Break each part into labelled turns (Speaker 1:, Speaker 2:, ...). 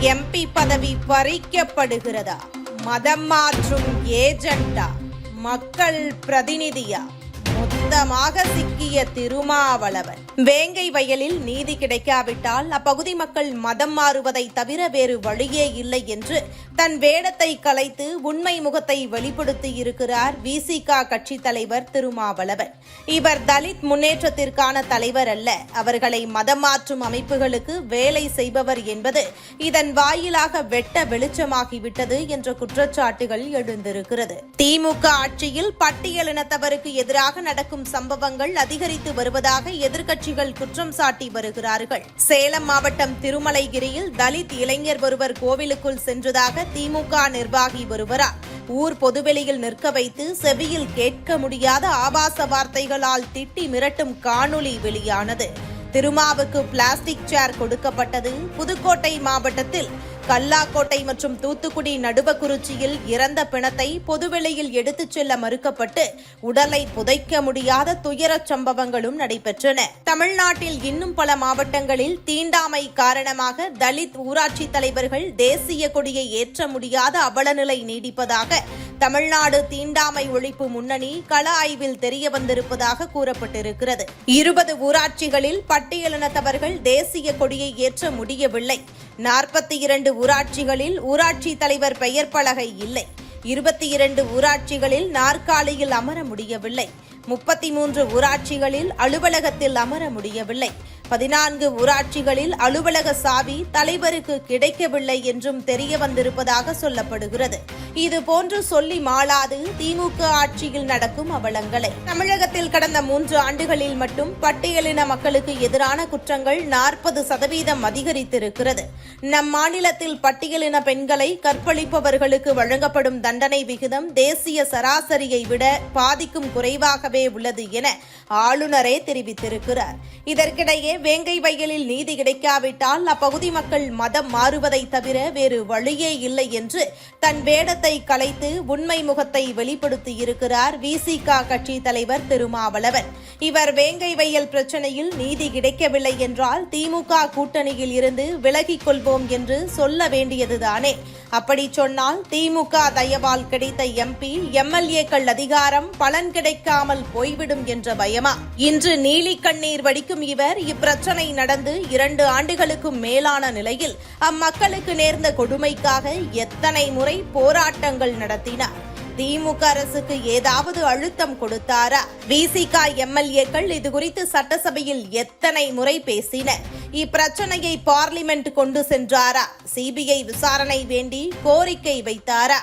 Speaker 1: MP பதவி பறிக்கப்படுகிறதா? மதம் மாற்றும் ஏஜெண்டா? மக்கள் பிரதிநிதியா? மொத்தமாக சிக்கிய திருமாவளவன். வேங்கை வயலில் நீதி கிடைக்காவிட்டால் அப்பகுதி மக்கள் மதம் மாறுவதை தவிர வேறு வழியே இல்லை என்று தன் வேடத்தை கலைத்து உண்மை முகத்தை வெளிப்படுத்தி இருக்கிறார் விசிக கட்சி தலைவர் திருமாவளவன். இவர் தலித் முன்னேற்றத்திற்கான தலைவர் அல்ல. அவர்களை மதம் மாற்றும் அமைப்புகளுக்கு வேலை செய்பவர் என்பது இதன் வாயிலாக வெட்ட வெளிச்சமாகிவிட்டது என்ற குற்றச்சாட்டுகள் எழுந்திருக்கிறது. திமுக ஆட்சியில் பட்டியலினத்தவருக்கு எதிராக நடக்கும் நடக்கும் சம்பவங்கள் அதிகரித்து வருவதாக எதிர்க்கட்சிகள் குற்றம் சாட்டி வருகிறார்கள். சேலம் மாவட்டம் திருமலைகிரியில் தலித் இளைஞர் ஒருவர் கோவிலுக்குள் சென்றதாக திமுக நிர்வாகி ஒருவரால் ஊர் பொதுவெளியில் நிற்க வைத்து செவியில் கேட்க முடியாத ஆபாச வார்த்தைகளால் திட்டி மிரட்டும் காணொளி வெளியானது. திருமாவுக்கு பிளாஸ்டிக் சேர் கொடுக்கப்பட்டது புதுக்கோட்டை மாவட்டத்தில் கல்லாக்கோட்டை மற்றும் தூத்துக்குடி நடுவக்குறிச்சியில் இறந்த பிணத்தை பொதுவெளியில் எடுத்துச் செல்ல மறுக்கப்பட்டு உடலை புதைக்க முடியாத துயரச் சம்பவங்களும் நடைபெற்றன. தமிழ்நாட்டில் இன்னும் பல மாவட்டங்களில் தீண்டாமை காரணமாக தலித் ஊராட்சி தலைவர்கள் தேசிய கொடியை ஏற்ற முடியாத அவலநிலை நீடிப்பதாக தமிழ்நாடு தீண்டாமை ஒழிப்பு முன்னணி கள ஆய்வில் தெரிய வந்திருப்பதாக கூறப்பட்டிருக்கிறது. இருபது ஊராட்சிகளில் பட்டியலினத்தவர்கள் தேசிய கொடியை ஏற்ற முடியவில்லை. நாற்பத்தி இரண்டு ஊராட்சிகளில் ஊராட்சி தலைவர் பெயர் பலகை இல்லை. இருபத்தி இரண்டு ஊராட்சிகளில் நாற்காலியில் அமர முடியவில்லை. முப்பத்தி மூன்று ஊராட்சிகளில் அலுவலகத்தில் அமர முடியவில்லை. பதினான்கு ஊராட்சிகளில் அலுவலக சாவி தலைவருக்கு கிடைக்கவில்லை என்றும் தெரிய வந்திருப்பதாக சொல்லப்படுகிறது. இது போன்று சொல்லி மாளாது திமுக ஆட்சியில் நடக்கும் அவலங்களை. தமிழகத்தில் கடந்த மூன்று ஆண்டுகளில் மட்டும் பட்டியலின மக்களுக்கு எதிரான குற்றங்கள் நாற்பது சதவீதம் அதிகரித்திருக்கிறது. நம் மாநிலத்தில் பட்டியலின பெண்களை கற்பழிப்பவர்களுக்கு வழங்கப்படும் தண்டனை விகிதம் தேசிய சராசரியை விட பாதிக்கும் குறைவாகவே உள்ளது என ஆளுநரே தெரிவித்திருக்கிறார். இதற்கிடையே வேங்கை வயலில் நீதி கிடைக்காவிட்டால் அப்பகுதி மக்கள் மதம் மாறுவதை தவிர வேறு வழியே இல்லை என்று தன் வேடத்தை கலைத்து உண்மை முகத்தை வெளிப்படுத்தியிருக்கிறார் விசிக கட்சி தலைவர் திருமாவளவன். இவர் வேங்கை வயல் பிரச்சனையில் நீதி கிடைக்கவில்லை என்றால் திமுக கூட்டணியில் இருந்து விலகிக் கொள்வோம் என்று சொல்ல வேண்டியதுதானே. அப்படி சொன்னால் திமுக தயவால் கிடைத்த எம்பி எம்எல்ஏக்கள் அதிகாரம் பலன் கிடைக்காமல் போய்விடும் என்ற பயமா? இன்று நீலி கண்ணீர் வடிக்கும் இவர் இப்பிரச்சனை நடந்து இரண்டு ஆண்டுகளுக்கும் மேலான நிலையில் அம்மக்களுக்கு நேர்ந்த கொடுமைக்காக எத்தனை முறை போராட்டங்கள் நடத்தினார் திமுக அரசுக்கு ஏதாவது அழுத்தம் கொடுத்தாரா? விசிக எம்எல்ஏக்கள் இது குறித்து சட்டசபையில் எத்தனை முறை பேசினர்? இப்பிரச்சனையை பார்லிமெண்ட் கொண்டு சென்றாரா? சிபிஐ விசாரணை வேண்டி கோரிக்கை வைத்தாரா?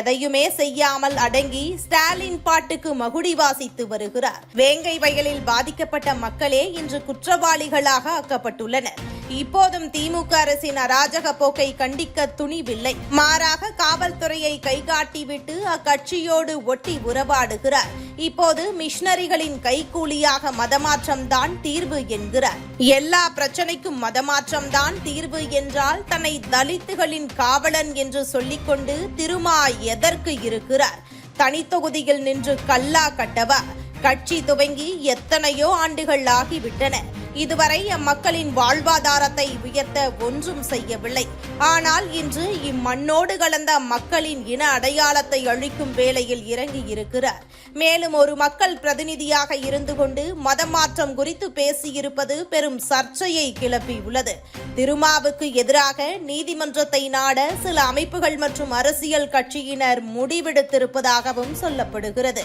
Speaker 1: எதையுமே செய்யாமல் அடங்கி ஸ்டாலின் பாட்டுக்கு மகுடி வாசித்து வருகிறார். வேங்கை வயலில் பாதிக்கப்பட்ட மக்களே இன்று குற்றவாளிகளாக ஆக்கப்பட்டுள்ளனர். இப்போதும் திமுக அரசின் அராஜக போக்கை கண்டிக்க துணிவில்லை. மாறாக காவல்துறையை கைகாட்டிவிட்டு அக்கட்சியோடு ஒட்டி உறவாடுகிறார். இப்போது மிஷனரிகளின் கைக்கூலியாக மதமாற்றம் தான் தீர்வு என்கிறார். எல்லா பிரச்சனைக்கும் மதமாற்றம் தான் தீர்வு என்றால் தன்னை தலித்துகளின் காவலன் என்று சொல்லிக்கொண்டு திருமா எதற்கு இருக்கிறார்? தனித்தொகுதியில் நின்று கல்லா கட்டவா? கட்சி துவங்கி எத்தனையோ ஆண்டுகள் ஆகிவிட்டன. இதுவரை அம்மக்களின் வாழ்வாதாரத்தை உயர்த்த ஒன்றும் செய்யவில்லை. ஆனால் இன்று இம்மண்ணோடு கலந்த மக்களின் இன அடையாளத்தை அழிக்கும் வேளையில் இறங்கி இருக்கிறார். மேலும் ஒரு மக்கள் பிரதிநிதியாக இருந்து கொண்டு மதமாற்றம் குறித்து பேசியிருப்பது பெரும் சர்ச்சையை கிளப்பியுள்ளது திருமாவுக்கு எதிராக நீதிமன்றத்தை நாட சில அமைப்புகள் மற்றும் அரசியல் கட்சியினர் முடிவெடுத்திருப்பதாகவும் சொல்லப்படுகிறது.